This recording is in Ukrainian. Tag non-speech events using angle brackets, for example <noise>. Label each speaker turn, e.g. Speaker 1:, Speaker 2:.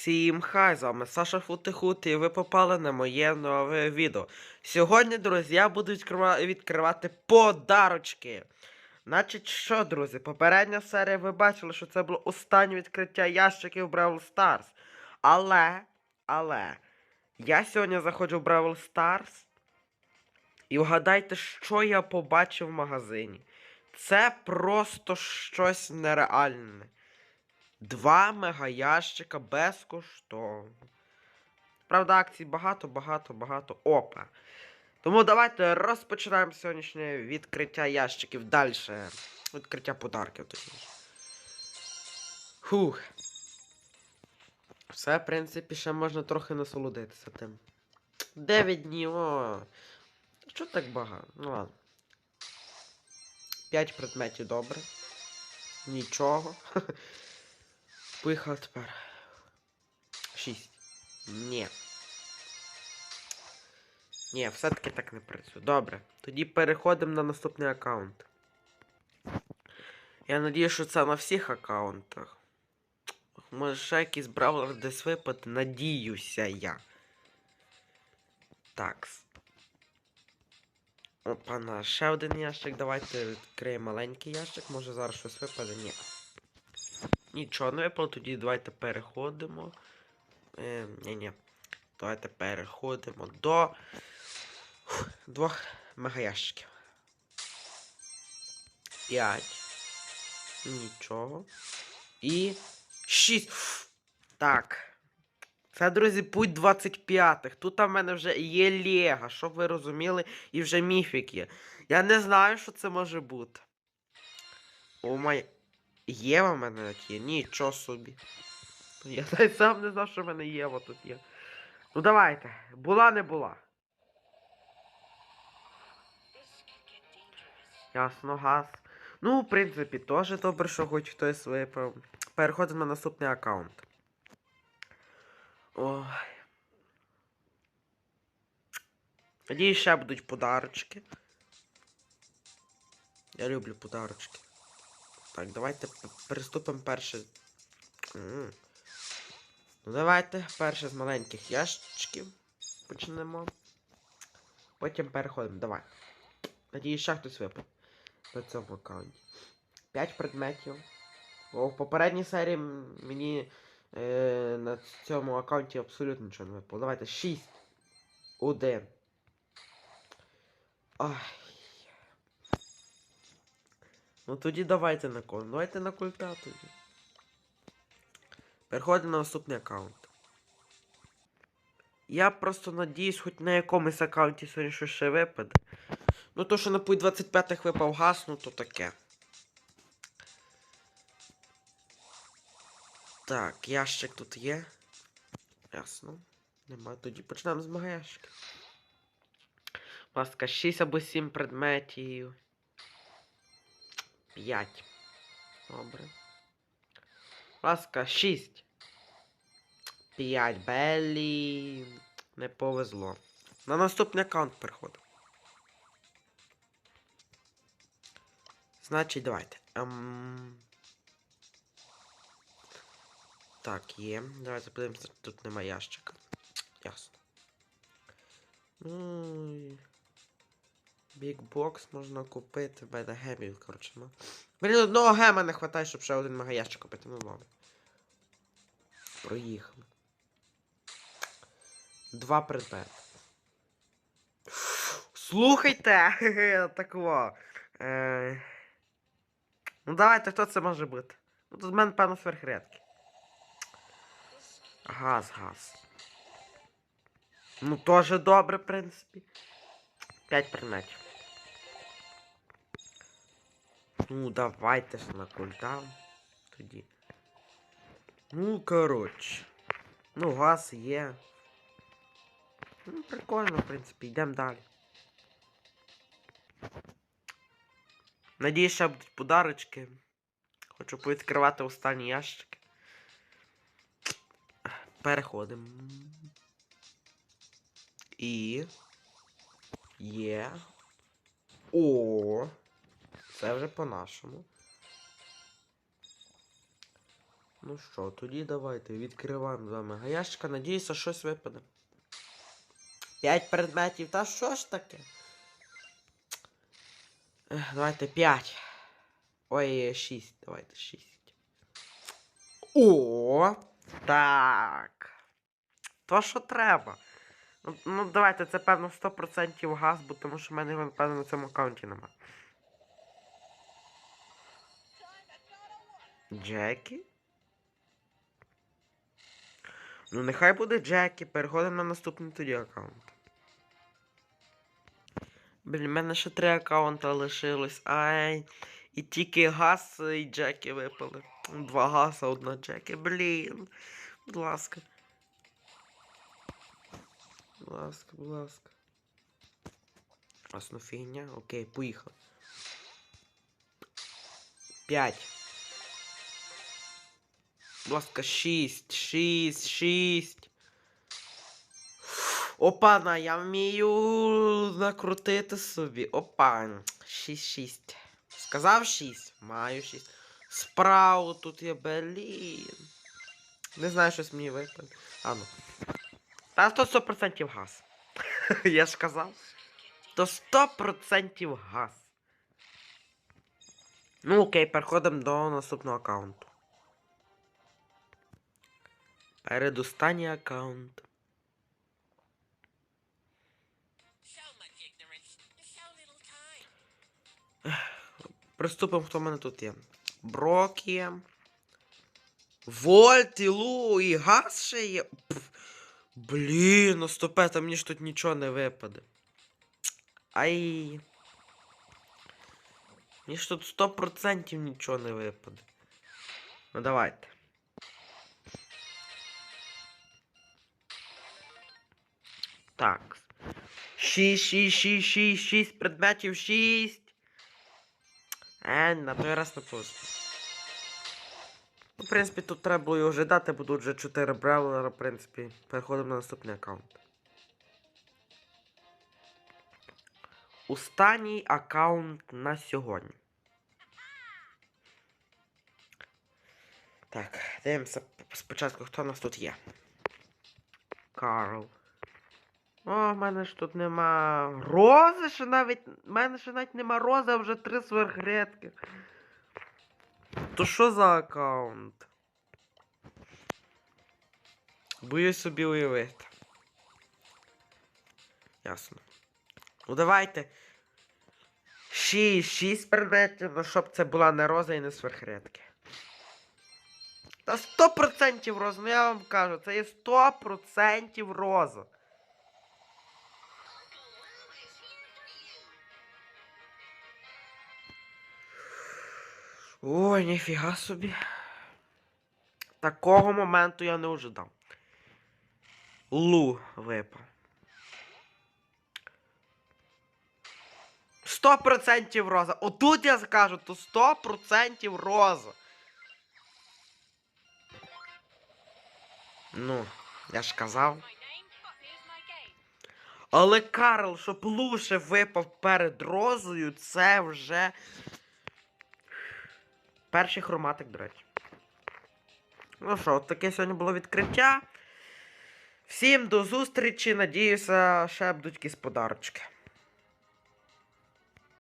Speaker 1: Всім хай, з вами Саша Футихут, і ви попали на моє нове відео. Сьогодні, друзі, я буду відкривати подарочки. Значить, що, друзі, попередня серія ви бачили, що це було останнє відкриття ящиків Бравл Stars. Але, але, я сьогодні заходжу в Бравл Stars. І вгадайте, що я побачив в магазині. Це просто щось нереальне. Два мегаящика безкоштовно. Правда, акцій багато, багато, багато. Опа. Тому давайте розпочинаємо сьогоднішнє відкриття ящиків. Далі. Відкриття подарків. Фух. Все, в принципі, ще можна трохи насолодитися тим. 9 днів, о. Що так багато? Ну ладно. 5 предметів добре. Нічого. <laughs> Поїхали тепер. Шість. Ні. Ні, все-таки так не працює. Добре. Тоді переходимо на наступний аккаунт. Я надію, що це на всіх аккаунтах. Може ще якийсь бравлер десь випаде. Надіюся я. Такс. Опана, ще один ящик. Давайте відкриємо маленький ящик. Може зараз щось випаде. Ні. Нічого не випало, тоді давайте переходимо. Е, ні, ні. Давайте переходимо до двох мегаящиків. П'ять. Нічого. І. Шість. Так. Це, друзі, путь 25-х. Тут в мене вже є Лего, щоб ви розуміли, і вже міфік є. Я не знаю, що це може бути. О май. Єва в мене тут є? Нічого собі. Я <laughs> навіть сам не знав, що в мене Єва тут є. Ну давайте. Була не була. Ясно, газ. Ну, в принципі, теж добре, що хоч хтось випав. Переходимо на наступний аккаунт. Ой. Надіюсь, ще будуть подарочки. Я люблю подарочки. Так, давайте приступимо перше. М. Ну давайте перше з маленьких ящичків почнемо. Потім переходимо. Давай. Надіюсь, ще хтось випав на цьому аккаунті. 5 предметів. Бо в попередній серії мені е, на цьому аккаунті абсолютно нічого не випало. Давайте 6. 1. Ай. Ну тоді давайте на кон. Давайте на культа тоді. Переходимо на наступний аккаунт. Я просто надіюсь, хоч на якомусь аккаунті сьогодні щось ще випаде. Ну то, що на путь 25-х випав газ, ну то таке. Так, ящик тут є. Ясно. Нема. Тоді почнемо з. Будь ласка, 6 або 7 предметів. 5. Добре. Ласка, 6. 5 белі. Не повезло. На наступний аккаунт переходимо. Значить, давайте. Ем... Так, є. Давайте подивимося, тут нема ящика. Ясно. Ну. Бікбокс можна купити. В мене гемів, коротше, ну. Мені одного гема не вистачає, щоб ще один мегаящик купити. Ну ладно. Проїхали. Два предмети. Слухайте! <laughs> Такого. Е... Ну давайте, хто це може бути? Ну тут в мене, певно, сверхредки. Газ, газ. Ну, теж добре, в принципі. П'ять предметів. Ну, давайте ж на кульдаун. Тоді. Ну, коротше. Ну, газ є. Ну, прикольно, в принципі, йдемо далі. Надіюсь, ще будуть подарочки. Хочу повідкривати останні ящики. Переходимо. І. Є. О. Це вже по-нашому. Ну що, тоді давайте відкриваємо з вами гаяшка. Надіюся, щось випаде. П'ять предметів, та що ж таке? Давайте п'ять. Ой, шість. Давайте шість. О! Так. То що треба. Ну, ну давайте, це певно 100% газ, бо тому що в мене напевно, на цьому аккаунті нема. Джекі? Ну, нехай буде Джекі, переходимо на наступний тоді аккаунт. Блін, в мене ще три аккаунта лишилось. Ай. І тільки газ і Джекі випали. Два газа, одна Джекі. Блін. Будь ласка. Будь ласка, будь ласка. Асно фігня. Окей, поїхали. П'ять. Будь ласка, шість, шість, шість. Опана, я вмію накрутити собі. Опа. Шість, шість. Сказав шість. Маю шість. Справу тут є, блін. Не знаю, щось мені випаде. А ну. Та то 100% газ. <laughs> Я ж казав. То 100% газ. Ну окей, переходимо до наступного аккаунту. Передостанній аккаунт. Приступимо, хто в мене тут є. Брок. Вольт, і Лу, і газ ще є. Пф. Блін, ну стопе, мені ж тут нічого не випаде. Ай. Мені ж тут 100% нічого не випаде. Ну давайте. Так. 6, 6, 6, 6, 6 предметів, 6. Е, на той раз не пусто. Ну, в принципі, тут треба було його вже дати, бо тут вже 4 браулера, в принципі. Переходимо на наступний аккаунт. Останній аккаунт на сьогодні. Так, дивимося спочатку, хто у нас тут є. Карл. О, в мене ж тут нема. Рози ще навіть. В мене ще навіть нема рози, а вже три сверхредки. То що за аккаунт? Боюсь собі уявити. Ясно. Ну давайте. Шість, шість предметів, ну щоб це була не роза і не сверхредки. Та 100% роза, ну я вам кажу, це є 100% роза. Ой, ніфіга собі. Такого моменту я не ожидав. Лу випав. Сто процентів роза. Отут я скажу, то сто процентів роза. Ну, я ж казав. Але Карл, щоб лучше випав перед розою, це вже. Перший хроматик, до речі. Ну що, от таке сьогодні було відкриття. Всім до зустрічі. Надіюся, ще будуть якісь подарочки.